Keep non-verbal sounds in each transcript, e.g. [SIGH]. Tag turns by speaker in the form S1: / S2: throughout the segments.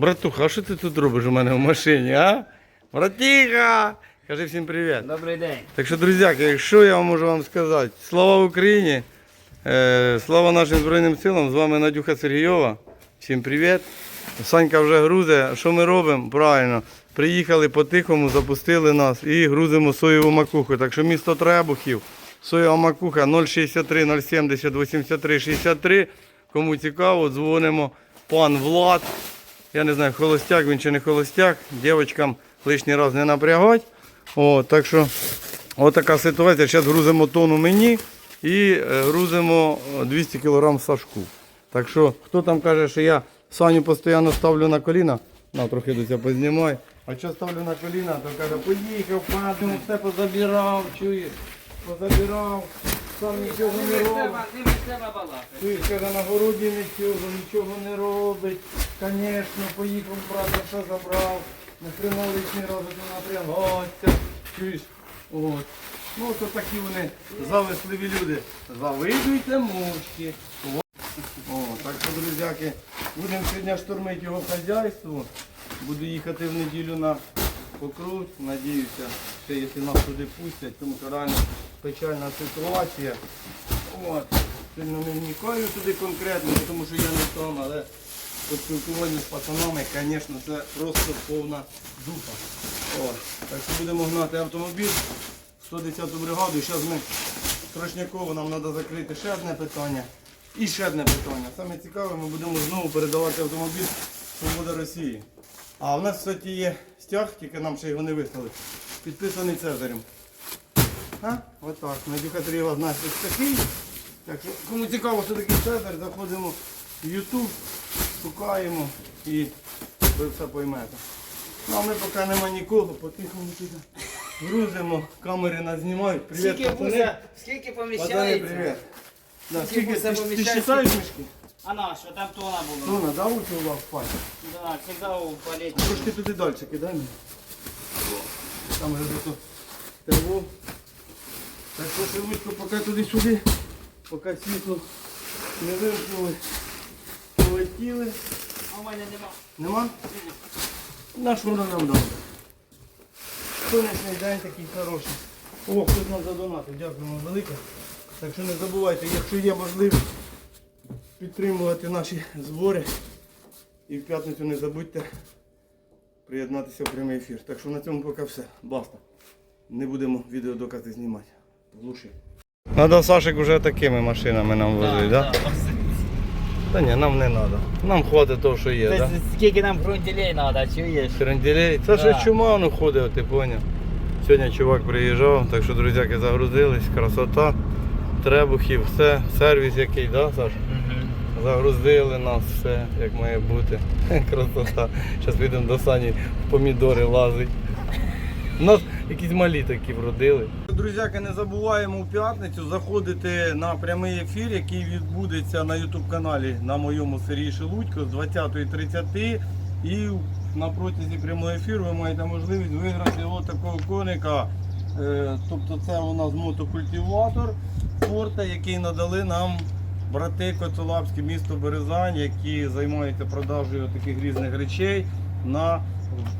S1: Братуха, а що ти тут робиш у мене в машині, а? Братіха! Кажи всім привіт.
S2: Добрий день.
S1: Так що, друзяки, якщо я можу вам сказати, слава Україні, е, слава нашим Збройним силам, з вами Надюха Сергійова. Всім привіт. Санька вже грузе. Що ми робимо? Правильно. Приїхали по-тихому, запустили нас і грузимо соєву макуху. Так що місто Требухів, соєва макуха 063 070 83 63. Кому цікаво, дзвонимо. Пан Влад. Я не знаю, холостяк він чи не холостяк. Дівчатам лишній раз не напрягать. О, так що отака ситуація. Зараз грузимо тонну мені і е, грузимо 200 кг Сашку. Так що, хто там каже, що я Саню постійно ставлю на коліна, на трохи до цього познімай. А що ставлю на коліна, то каже, поїхав, падаю, все позабирав, чуєш, позабирав, сам нічого не робить. Ти каже, на городі нічого, нічого не робить. Звісно, поїхав, правда, все забрав. Не хрена лишній раз не напрягатися. Чуєш? От. Ну, то такі вони зависливі люди. Завидуйте мовчки. О, так що, друзяки, будемо сьогодні штурмити його хазяйство. Буду їхати в неділю на покрут. Надіюся, ще якщо нас туди пустять, тому що реально печальна ситуація. От. Сильно не вникаю туди конкретно, тому що я не там, але по спілкуванню з пацанами, звісно, це просто повна дупа. От. Так що будемо гнати автомобіль, 110-ту бригаду. Зараз ми Трошняково нам треба закрити ще одне питання. І ще одне питання. Саме цікаве, ми будемо знову передавати автомобіль Свобода Росії. А в нас, кстати, є стяг, тільки нам ще його не вислали. Підписаний Цезарем. А? Отак. Надюха Сергієва знає, що такий. Так що, кому цікаво, що такий Цезарь, заходимо в YouTube, шукаємо і ви все поймете. Ну а ми поки нема нікого, потихому туди грузимо, камери нас знімають. Привіт,
S2: Скільки
S1: пацани.
S2: буса, скільки
S1: Пацани,
S2: поміщається?
S1: привіт. Да,
S2: Скільки це
S1: ти, ти считаєш мішки?
S2: А на що, там тона було.
S1: Ну, на, да, у тебе впасть.
S2: Да, всегда у палеті.
S1: Трошки туди далі кидай мені. Там вже тут терво. Так що швидко, поки туди-сюди, поки світло не вимкнули, полетіли.
S2: А у мене нема.
S1: Нема? На що воно нам дало? Сонячний день такий хороший. О, хтось нам задонатив, дякуємо велике. Так що не забувайте, якщо є можливість підтримувати наші збори. І в п'ятницю не забудьте приєднатися в прямий ефір. Так що на цьому поки все. Баста. Не будемо відеодокази знімати. Глуши. Надо Сашик вже такими машинами нам возити, так? Та ні, нам не треба. Нам хватить того, що є?
S2: Це Скільки нам фронтілей треба, чуєш?
S1: Шренделей. Це
S2: Да.
S1: ж чуману ходив, ти поняв. Сьогодні чувак приїжджав, так що друзяки загрузились, красота, требухів, все, сервіс який, да, Саш? Загрузили нас, все як має бути. [LAUGHS] Красота. Зараз підемо до Сані в помідори лазить. У нас якісь малі такі вродили. Друзяки, не забуваємо у п'ятницю заходити на прямий ефір, який відбудеться на YouTube каналі на моєму Сергій Шелудько з 20.30. І на протязі прямого ефіру ви маєте можливість виграти такого коника. Е, Тобто це у нас мотокультиватор спорта, який надали нам брати Коцелапське місто Березань, які займаються продажею таких різних речей на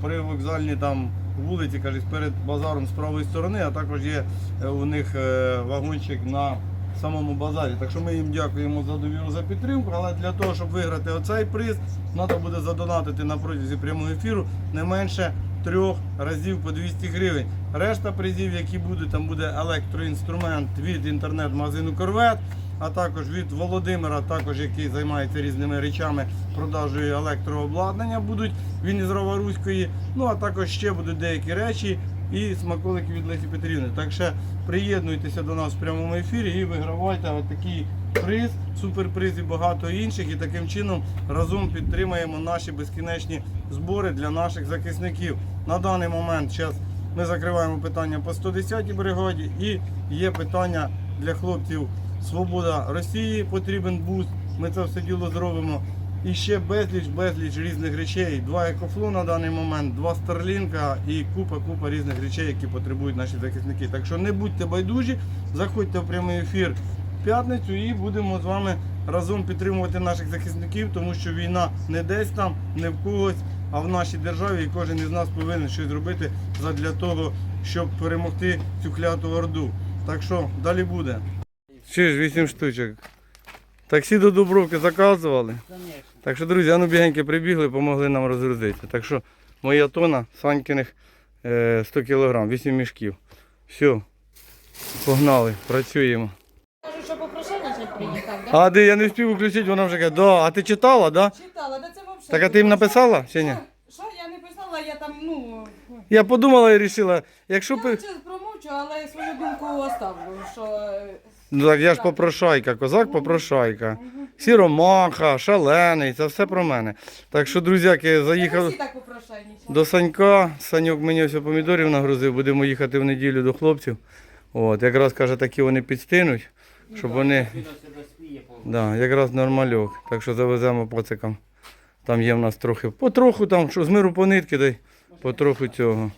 S1: привокзальній там вулиці, кажуть, перед базаром з правої сторони, а також є е, у них е, вагончик на самому базарі. Так що ми їм дякуємо за довіру за підтримку. Але для того, щоб виграти оцей приз, треба буде задонатити на протязі прямого ефіру не менше трьох разів по 200 гривень. Решта призів, які будуть, там буде електроінструмент від інтернет-магазину Корвет, а також від Володимира, також який займається різними речами продажею електрообладнання, будуть він із Роворуської. Ну а також ще будуть деякі речі і смаколики від Лесі Петрівни. Так що приєднуйтеся до нас в прямому ефірі і вигравайте отакий приз, суперприз і багато інших. І таким чином разом підтримаємо наші безкінечні збори для наших захисників. На даний момент зараз ми закриваємо питання по 110-й бригаді і є питання для хлопців Свобода Росії, потрібен буст. Ми це все діло зробимо. І ще безліч, безліч різних речей. Два екофлу на даний момент, два старлінка і купа, купа різних речей, які потребують наші захисники. Так що не будьте байдужі, заходьте в прямий ефір в п'ятницю і будемо з вами разом підтримувати наших захисників, тому що війна не десь там, не в когось, а в нашій державі. І кожен із нас повинен щось зробити для того, щоб перемогти цю кляту орду. Так що далі буде. Ще ж 8 штучок. Таксі до Дубровки заказували. Так що, друзі, ну бігеньки прибігли, допомогли нам розгрузити. Так що моя тона Санькиних е, 100 кг, 8 мішків. Все, погнали, працюємо. А де я не встиг включити, вона вже каже, да, а ти читала, да?
S3: Читала, да це взагалі.
S1: Так а ти їм написала чи ні?
S3: Що я не писала, я там, ну,
S1: Я подумала і вирішила, якщо
S3: я
S1: б.
S3: Промовчу, але свою думку оставлю, що е,
S1: Ну так я ж попрошайка, козак попрошайка. Сіромаха, шалений, це все про мене. Так що, друзяки,
S3: всі так попрошайничать.
S1: До Санька. Саньок мені ось помідорів нагрузив, будемо їхати в неділю до хлопців. От, якраз каже, такі вони підстинуть, щоб вони.
S2: Він ось.
S1: Да, якраз нормальок. Так що завеземо поцикам. Там є в нас трохи. Потроху там, що з миру по нитки, дай потроху цього.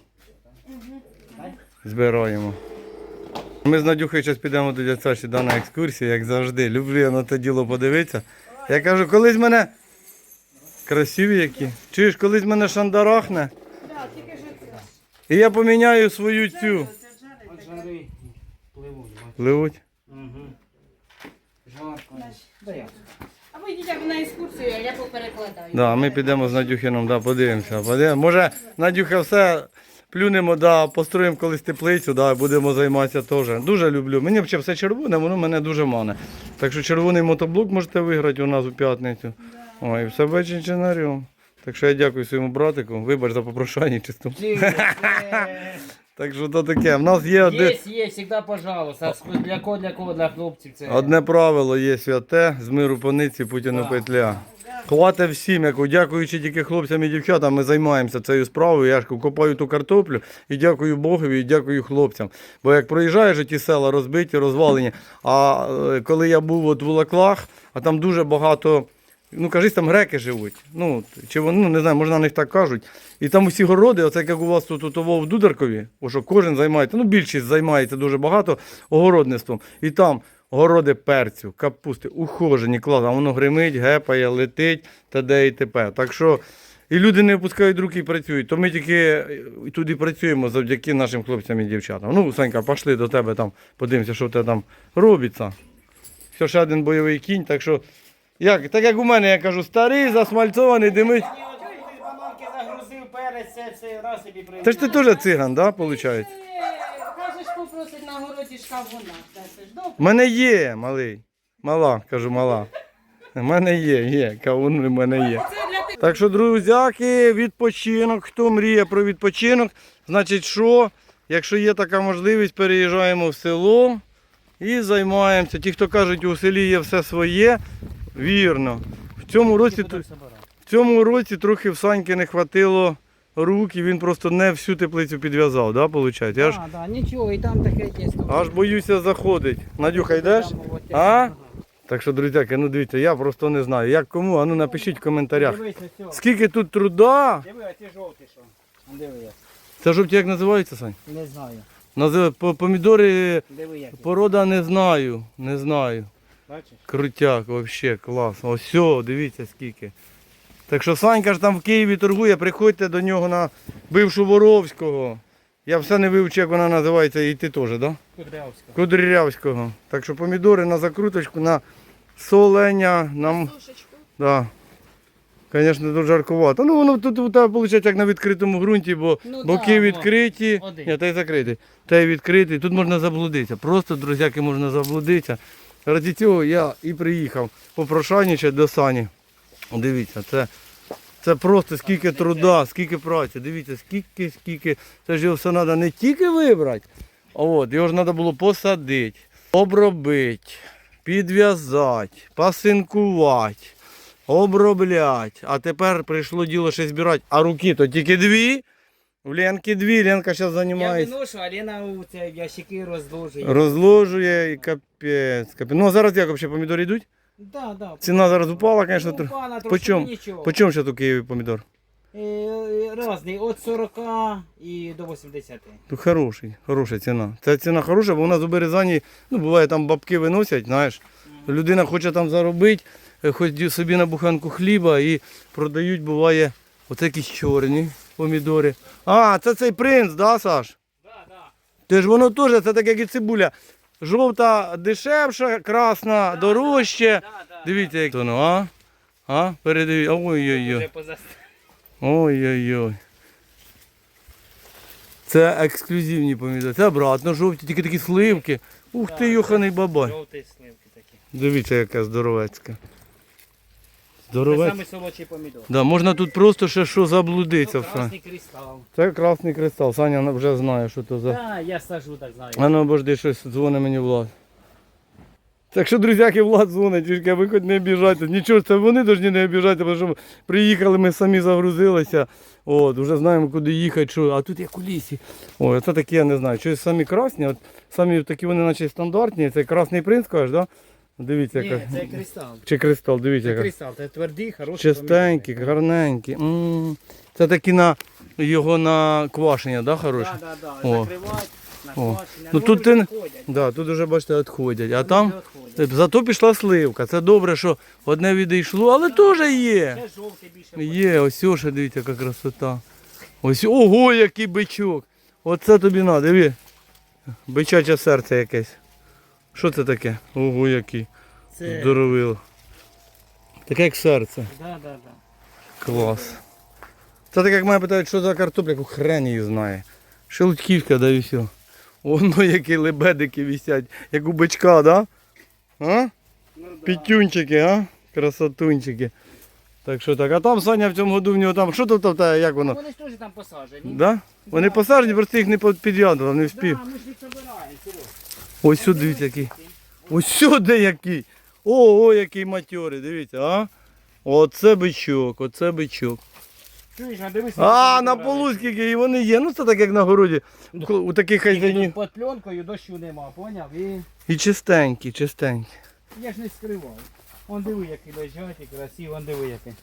S1: Збираємо. Ми з Надюхою зараз підемо до дядь Саші да, на екскурсію, як завжди. Люблю я на те діло подивитися. Я кажу, колись мене. Красиві які. Чуєш, колись мене шандарахне. І я поміняю свою цю.
S2: Жари пливуть.
S1: Пливуть.
S2: Угу. Жарко.
S3: А ви йдіть на екскурсію, а я поперекладаю.
S1: Да, ми підемо з Надюхином, да, подивимося. Може, Надюха все плюнемо, да, построїмо колись теплицю, да, будемо займатися теж. Дуже люблю. Мені взагалі все червоне, воно мене дуже мане. Так що червоний мотоблок можете виграти у нас у п'ятницю. Ой, все бачинчинарем. Так що я дякую своєму братику. Вибач за попрошання чисто. Так що то таке. В нас є одне,
S2: Є, є, завжди пожалуйста. Для кого, для кого, для хлопців це.
S1: одне правило є святе, з миру пониці, Путіну
S2: Да.
S1: петля. Хватить всім, яку дякуючи тільки хлопцям і дівчатам, ми займаємося цією справою. Я ж копаю ту картоплю і дякую Богові, і дякую хлопцям. Бо як проїжджаєш ті села розбиті, розвалені. А е, коли я був от в Улаклах, а там дуже багато. Ну, кажись, там греки живуть. Ну, чи вони, ну, не знаю, може на них так кажуть. І там усі городи, оце як у вас тут у в Дударкові, що кожен займається, ну більшість займається дуже багато огородництвом. І там городи перцю, капусти, ухожені, клас, а воно гримить, гепає, летить та де і тепер. Так що і люди не опускають руки і працюють. То ми тільки е, туди працюємо завдяки нашим хлопцям і дівчатам. Ну, Санька, пішли до тебе там, подивимося, що в тебе там робиться. Все, ще один бойовий кінь, так що. Як, так як у мене, я кажу, старий, засмальцований, димить.
S2: Ти
S1: ж ти теж циган, да, виходить?
S3: Е, на городі шкафуна. Це добре.
S1: У мене є, малий. Мала, кажу, мала. У мене є, є, кавун у мене є. Так що, друзяки, відпочинок. Хто мріє про відпочинок, значить, що, якщо є така можливість, переїжджаємо в село і займаємося. Ті, хто кажуть, у селі є все своє, вірно. В цьому році, в цьому році трохи в Саньки не хватило рук, і він просто не всю теплицю підв'язав, да, виходить? Я ж
S2: А, да, нічого, і там таке є.
S1: аж боюся заходить. Надюха, йдеш? А? Так що, друзяки, ну дивіться, я просто не знаю. Як кому, а ну напишіть в коментарях. Скільки тут труда?
S2: Диви, а ті жовті що. Диви як.
S1: Це жовті як називаються, Сань?
S2: Не знаю.
S1: Назив... по- Помідори
S2: Диви як.
S1: порода не знаю. Не знаю.
S2: Бачиш?
S1: Крутяк, взагалі, клас. Ось дивіться скільки. Так що Санька ж там в Києві торгує, приходьте до нього на бившу Воровського. Я все не вивчу, як вона називається, і ти теж, так? Да?
S2: Кудрявська.
S1: Кудрявського. Так що помідори на закруточку, на солення, нам. Да. Звісно, дуже жаркувато. Ну воно тут у тебе виходить як на відкритому ґрунті, бо
S3: Ну,
S1: боки
S2: да,
S1: відкриті.
S2: Один.
S1: Ні, та й закритий. Та й відкритий. Тут можна заблудитися. Просто, друзяки, можна заблудитися. Раді цього я і приїхав попрошайничати до Сані. Дивіться, це, це просто скільки труда, скільки праці. Дивіться, скільки, скільки. Це ж його все треба не тільки вибрати, а от, його ж треба було посадити, обробити, підв'язати, пасинкувати, обробляти. А тепер прийшло діло ще збирати. А руки то тільки дві. В Ленки дві, Ленка зараз
S2: Я
S1: займається.
S2: виношу, а Лена у це ящики розложує.
S1: Розложує і капець. капець. Ну а зараз як взагалі помідори йдуть?
S2: Да, да.
S1: Ціна зараз упала, звісно.
S2: Ну,
S1: тр-
S2: пана,
S1: По
S2: трошки
S1: чому?
S2: нічого.
S1: По чому зараз у Києві помідор?
S2: Е, різний, від 40 і до 80.
S1: Ну, хороший, хороша ціна. Ця ціна хороша, бо у нас у Березані, ну, буває, там бабки виносять, знаєш. Людина хоче там заробити, е, хоч ді- собі на буханку хліба і продають, буває, якісь чорні помідори. А, це цей принц, да, Саш?
S2: Да, да.
S1: Ти ж воно теж, це так як і цибуля. Жовта дешевша, красна дорожче.
S2: Да, да,
S1: Дивіться, як воно, а? А? Передивіться. Ой-ой-ой. Ой-ой-ой. Це ексклюзивні помідори. Це обратно жовті, тільки такі сливки. Ух ти,
S2: юханий
S1: йоханий бабай.
S2: Жовті сливки такі.
S1: Дивіться, яка здоровецька.
S2: Це
S1: Здоровецька.
S2: самий солодший помідор.
S1: Да, можна тут просто ще що заблудитися. Сань.
S2: красний кристал.
S1: Це красний кристал. Саня вже знає, що це за.
S2: Так, я сажу, так знаю.
S1: А ну обожди, щось дзвонить мені Влад. Так що, друзяки, Влад дзвонить, тільки ви хоч не обіжайте. Нічого, це вони повинні не обіжати, тому що приїхали, ми самі загрузилися. От, вже знаємо, куди їхати, що. А тут як у лісі. Ой, це такі, я не знаю. Щось самі красні, от самі такі вони наче стандартні. Це красний принц, кажеш, да? Дивіться,
S2: Ні,
S1: яка.
S2: це кристал.
S1: Чи кристал, дивіться,
S2: Це
S1: яка.
S2: кристал, це твердий, хороший
S1: Чистенькі, гарненькі. М, Це такі на його на квашення, да, хороші?
S2: Так, так, так.
S1: О.
S2: Закривати, на
S1: О.
S2: квашення.
S1: Ну, тут ти. Да, тут вже, бачите, відходять. А там.
S2: відходять.
S1: Зато пішла сливка. Це добре, що одне відійшло, але теж є.
S2: Це жовтий більше.
S1: Є, ось о, ще дивіться, яка красота. Ось ого, який бичок. Оце тобі на, диви. Бичаче серце якесь. Що це таке? Ого, який.
S2: Це...
S1: Здоровило. Таке як серце.
S2: Да, да, да.
S1: Клас. Це так як мене питають, що за картопля, яку хрен її знає. Шелудьківська, да і все. Воно які лебедики висять, як у бичка, да? А?
S2: Ну, да.
S1: Пітюнчики, а? Красотунчики. Так що так. А там Саня в цьому году в нього там. Що тут тебе, як воно?
S2: Вони ж теж там посаджені.
S1: Да? Вони посаджені, просто їх не підрядував, не вспів.
S2: Да, ми ж їх забираємо, Сереж.
S1: Ось сюди дивіться який. Ось сюди який. Ого, який матьорий, дивіться, а? Оце бичок, оце бичок.
S2: Чуєш, а дивись.
S1: А, на полу скільки і вони є. Ну це так як на городі. У таких хазяїнів.
S2: Під пленкою дощу нема, поняв? І
S1: І чистенькі, чистенькі.
S2: я ж не скривав. Он диви, які лежать і красиві, он диви, які.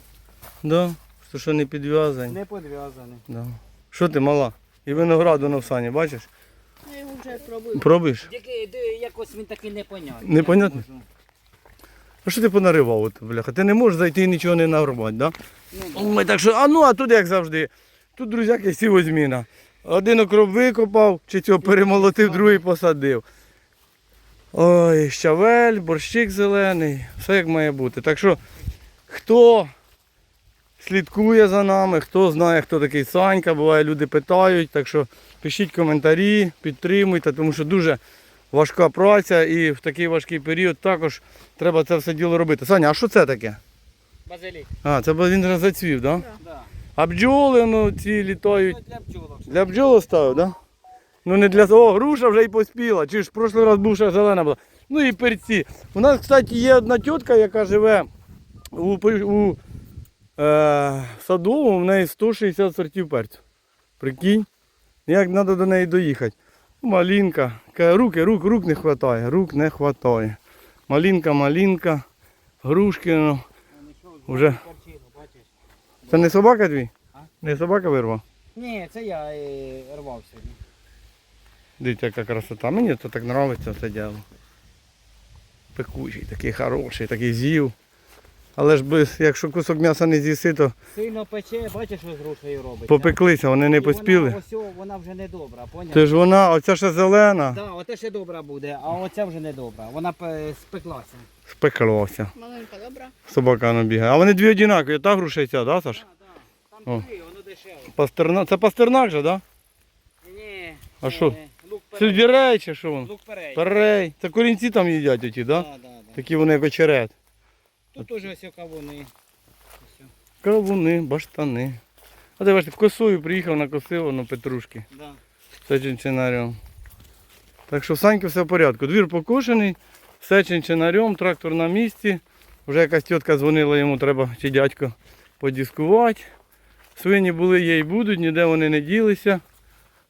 S1: Да? Що, що не підв'язані.
S2: Не підв'язані.
S1: Да. Що ти мала? І винограду воно в сані, бачиш?
S3: Я його вже пробую.
S1: Пробуєш?
S2: Де- якось він такий непонятний.
S1: Непонятний?
S2: Я не можу.
S1: А що ти понаривав, от, бляха? Ти не можеш зайти і нічого не нарубати, да?
S2: Ну,
S1: Ой, так що, а ну, а тут як завжди. Тут, друзяки, сіво зміна. Один окроп викопав, чи цього перемолотив, другий посадив. Ой, щавель, борщик зелений, все як має бути. Так що, хто слідкує за нами, хто знає, хто такий Санька, буває, люди питають. Так що пишіть коментарі, підтримуйте, тому що дуже важка праця і в такий важкий період також треба це все діло робити. Саня, а що це таке?
S2: Базилік.
S1: А, це він вже зацвів, так? Да?
S2: Да.
S1: А бджоли, ну, ці літають.
S2: Для пчолок.
S1: Для бджол оставив, так? Да? Ну не для О, груша вже й поспіла. Чи ж в прошлий раз був ще зелена була. Ну і перці. У нас, кстати, є одна тітка, яка живе у, у е, садовому, в неї 160 сортів перцю. Прикинь, як треба до неї доїхати. Малінка. Руки, рук, рук не вистачає, рук не вистачає. Малінка, малінка, грушки. Ну.
S2: Бачиш?
S1: Це не собака твій? Не собака вирвав?
S2: Ні, це я е, рвав сьогодні.
S1: Дивіться, яка красота. Мені це так подобається це діло. Пекучий, такий хороший, такий з'їв. Але ж без, якщо кусок м'яса не з'їси, то
S2: Сильно пече, бачиш, що з грушею робить.
S1: попеклися, вони не
S2: І
S1: поспіли.
S2: Вона, ось, о, вона вже не добра, поняв?
S1: Це ж вона, оця ще зелена,
S2: Так, оте ще добра буде, а оця вже не добра. Вона пе- спеклася.
S1: спеклося.
S3: Маленька, добра.
S1: Собака воно бігає. А вони дві однакові, та груша і ця, да, Саш?
S2: Так, так.
S1: О.
S2: Там три, воно дешеве.
S1: Пастернак. Це пастернак же, да?
S2: Ні.
S1: А що?
S2: Лук перей.
S1: Сельдірей чи що воно?
S2: Лук перей.
S1: Перей. Це корінці там їдять оті, да?
S2: Да, да, да.
S1: Такі вони як очерет.
S2: Тут теж ось кавуни.
S1: Кавуни, баштани. А ти бачите, косою приїхав, накосив, воно петрушки.
S2: Да.
S1: Все чинчинарем. Так що в Саньки все в порядку. Двір покошений, все чинчинарем, трактор на місці. Вже якась тітка дзвонила йому, треба чи дядько подіскувати. Свині були, є і будуть, ніде вони не ділися.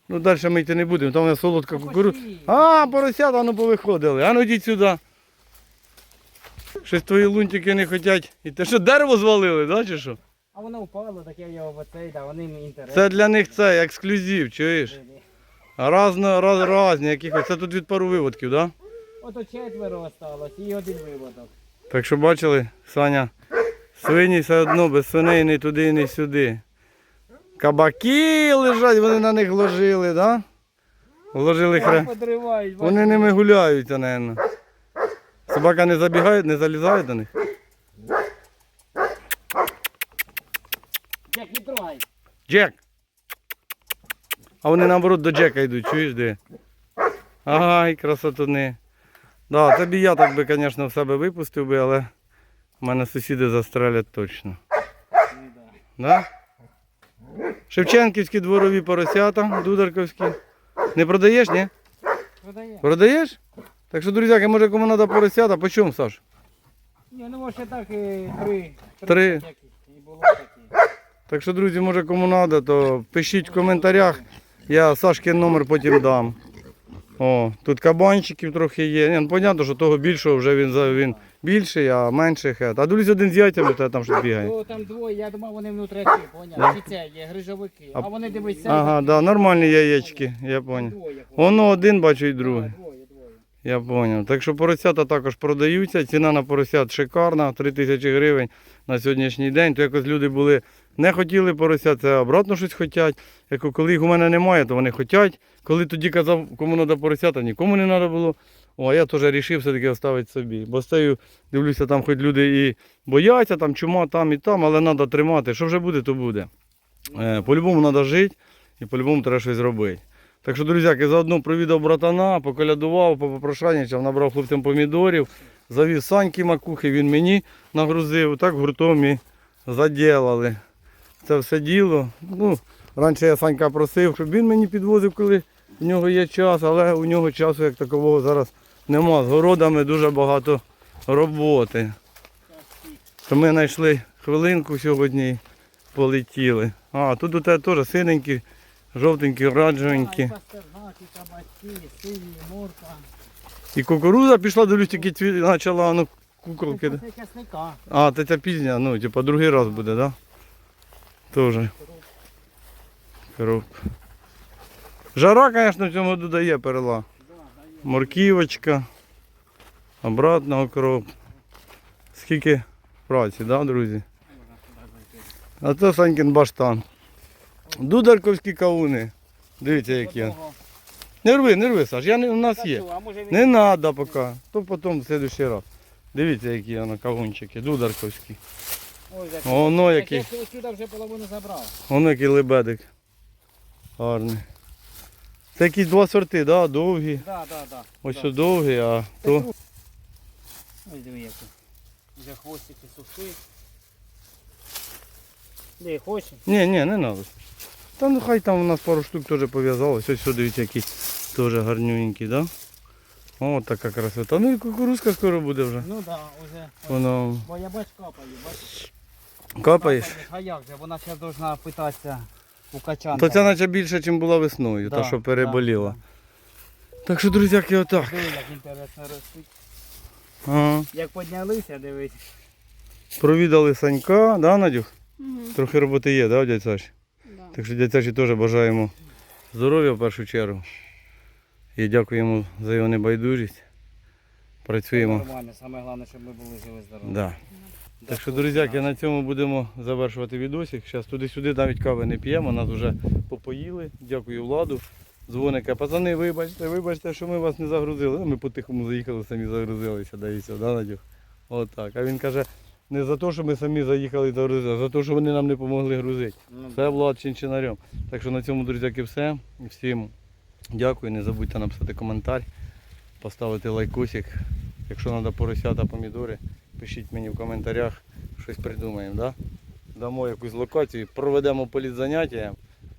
S1: Ну далі ми йти не будемо, там у нас солодка кукурудза. А, поросята ну повиходили. А ну йдіть сюди. Щось твої лунтики не хочуть. І те що дерево звалили, да, чи що?
S2: А воно впало, так я його в оцей, да, вони мені інтересні.
S1: Це для них це ексклюзив, чуєш? Разно, раз, разні якихось. Це тут від пару виводків, так? Да?
S2: Ото четверо осталось і один виводок.
S1: Так що бачили, Саня, свині все одно без свиней не туди, не сюди. Кабаки лежать, вони на них ложили, да? Вложили хре. Вони ними гуляють, напевно. Собака не забігає, не залізає до них.
S2: Як не трогай.
S1: Джек! А вони наоборот до Джека йдуть, чуєш де? Ага, красотуни. Да, тобі я так би, звісно, в себе випустив би, але в мене сусіди застрелять точно.
S2: Да.
S1: Да? Шевченківські дворові поросята, дударковські. Не продаєш, ні?
S2: Продає.
S1: Продаєш? Так що, друзяки, може кому треба поросята, по чому, Саш?
S2: Ні, ну може так і три.
S1: Три.
S2: яких І було такі.
S1: Так що, друзі, може кому треба, то пишіть в коментарях. Я Сашкин номер потім дам. О, тут кабанчиків трохи є. Ні, ну, понятно, що того більшого вже він, за- він більший, а менших. е. А дивлюсь один з яйцями, то там щось бігає.
S2: О, там двоє, я думав, вони внутрішні, поняв. Чи це є грижовики. А, вони дивися.
S1: Ага, да, нормальні яєчки, я поняв.
S2: Двоє.
S1: Воно один бачу і другий.
S2: Двоє.
S1: Я зрозумів. Так що поросята також продаються. Ціна на поросят шикарна, 3 тисячі гривень на сьогоднішній день. То якось люди були не хотіли поросят, це обратно щось хочуть. Як коли їх у мене немає, то вони хочуть. Коли тоді казав, кому треба поросята, нікому не треба було. О, а я теж вирішив все-таки оставити собі. Бо стою, дивлюся, там хоч люди і бояться, там чума там і там, але треба тримати. Що вже буде, то буде. Е, по-любому треба жити і по-любому треба щось робити. Так що, друзяки, заодно провідав братана, поколядував, попрошайничав, набрав хлопцям помідорів, завіз саньки макухи, він мені нагрузив, так гуртом і заділали. Це все діло. Ну, раніше я Санька просив, щоб він мені підвозив, коли в нього є час, але у нього часу як такового зараз нема. З городами дуже багато роботи. То ми знайшли хвилинку сьогодні полетіли. А, тут у тебе теж синенькі, жовтенькі, оранжевенькі.
S2: і
S1: кукуруза пішла, дивлюсь, тільки цвіт, почала ну, куколки.
S2: Це.
S1: А, це ця пізня, ну, типа другий раз буде, да? Тоже. Кроп. Жара, звісно, в цьому году дає перела. Морківочка. Обратно окроп. Скільки праці, да, друзі? А це Санькін баштан. Дударковські кавуни. Дивіться, які. Не рви, не рви, Саш, я не, у нас є.
S2: що, а може він-
S1: Не треба поки. То потім в следующий раз. Дивіться, які воно кавунчики, дударковські.
S2: Ой, як-
S1: Воно
S2: Так
S1: який.
S2: Я сюди вже половину забрав.
S1: Воно який лебедик. Гарний. Це якісь два сорти, да? довгі.
S2: Да, да, да.
S1: Ось
S2: да.
S1: що довгі, а то.
S2: Ось диви які. Вже хвостики сухі. Де хочеш?
S1: Ні, ні, не треба. Та ну хай там у нас пару штук теж пов'язалось. Ось сюди дивіться, які теж гарнюенькі, да? О, така красота. Ну і кукурузка скоро буде вже.
S2: Ну да, уже.
S1: Воно
S2: Бо я бач капаю, бач.
S1: капаєш.
S2: Капає. А як же? Вона зараз должна питатися у качанка.
S1: То ця наче більше, ніж була весною, та що переболіла.
S2: да,
S1: Так що, друзяки, отак.
S2: Диви, як інтересно ростуть.
S1: Ага.
S2: Як піднялися, дивись.
S1: Провідали Санька, да, Надюх?
S3: Угу.
S1: Трохи роботи є, да, дядь Саш? Так що дядь теж бажаємо здоров'я в першу чергу. І дякуємо за його небайдужість. Працюємо.
S2: Нормально, саме головне, щоб ми були живі здорові.
S1: Да. Так що, друзяки, на цьому будемо завершувати відосик. Зараз туди-сюди навіть кави не п'ємо, нас вже попоїли. Дякую владу. Дзвоника, пацани, вибачте, вибачте, що ми вас не загрузили. Ну, ми по-тихому заїхали, самі загрузилися, да, і все, да, Надюх? От так. А він каже, не за те, що ми самі заїхали і загрузили, а за те, що вони нам не допомогли грузити.
S2: Ну,
S1: Це Влад Чинчинарем. Так що на цьому, друзяки, все. Всім дякую. Не забудьте написати коментар, поставити лайкосик. Якщо треба поросята, помідори, пишіть мені в коментарях, щось придумаємо. Да? Дамо якусь локацію, проведемо політзаняття.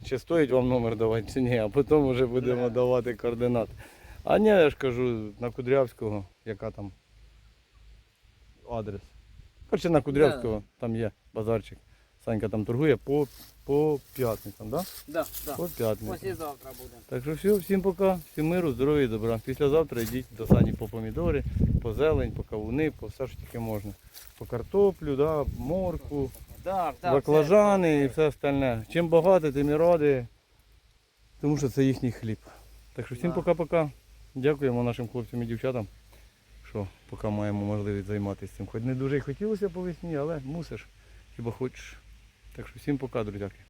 S1: Чи стоїть вам номер давати, чи ні, а потім вже будемо
S2: Да.
S1: давати координати. А ні, я ж кажу, на Кудрявського, яка там адрес. Короче, на Кудрявського там є базарчик. Санька там торгує по, по п'ятницям, да?
S2: Да, да.
S1: По п'ятницям.
S2: Післязавтра буде.
S1: Так що все, всім пока, всім миру, здоров'я і добра. Післязавтра йдіть до Сані по помідори, по зелень, по кавуни, по все, що тільки можна. По картоплю, да, морку,
S2: Так, так.
S1: баклажани і все остальне. Чим багато, тим і раді. Тому що це їхній хліб. Так що всім
S2: Да.
S1: пока-пока. Дякуємо нашим хлопцям і дівчатам, що поки маємо можливість займатися цим. Хоч не дуже й хотілося по весні, але мусиш, хіба хочеш. Так що всім пока, друзяки.